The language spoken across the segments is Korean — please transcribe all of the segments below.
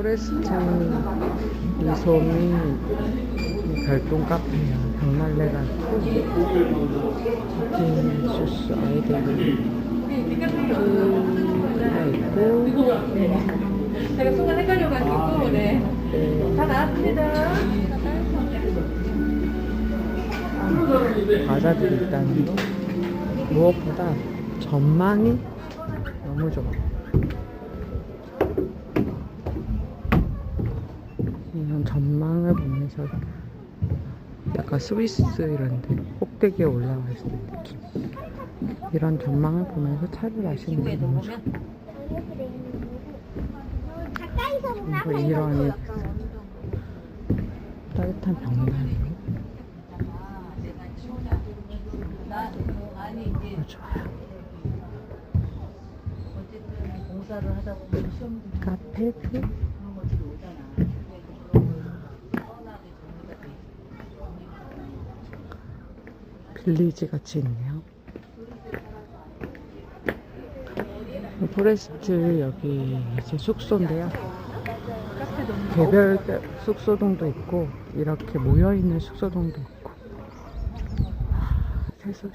포레스트 리솜이 별동 카페야. 벽날래가 있고, 치킨 소스 아이들이 가 있고, 제가 순간 헷갈려가지고 네. 네, 다 나왔습니다. 과자들이 있다는 거. 무엇보다 전망이 너무 좋아. 전망을 보면서 약간 스위스 이런 데 꼭대기에 올라와 있을 느낌. 이런 전망을 보면서 차를 마시는 게 너무 좋아. 그리고 이런 따뜻한 벽난로 너무 좋아요. 공사를 하다 보면 시험 카페도 빌리지 같이 있네요. 포레스트 여기 이제 숙소인데요. 개별 숙소동도 있고 이렇게 모여 있는 숙소동도 있고 아, 새소리.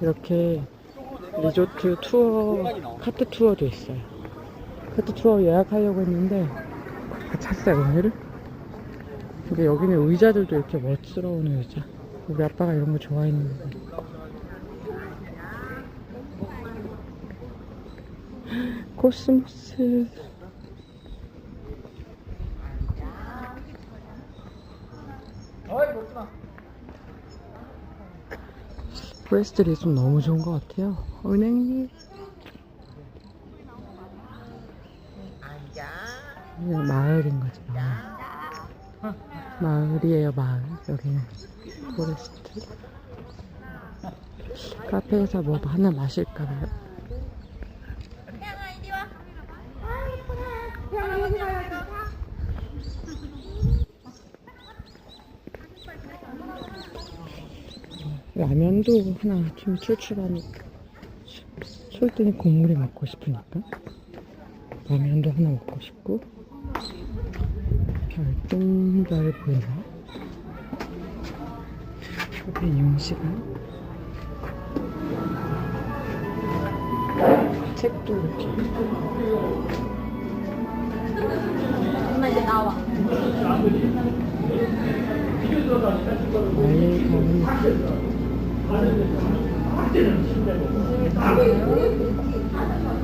이렇게 리조트 투어 카트 투어도 있어요. 카트 투어 예약하려고 했는데 다 찼어요 오늘은. 근데 여기는 의자들도 이렇게 멋스러운 의자. 우리 아빠가 이런 거 좋아했는데. 코스모스. 프레스트 리좀 너무 좋은 것 같아요. 그냥 마을인 거지. 마을. 마을이에요, 마을. 여기는 포레스트. 카페에서 뭐 하나 여기 가야지. 라면도 하나 좀 출출하니까. 솔직히 국물이 먹고 싶으니까. 라면도 하나 먹고 싶고. 별똥별 보이나? 여기 윤시간. 책도 이렇게. 엄마 이제 나와. 알가니.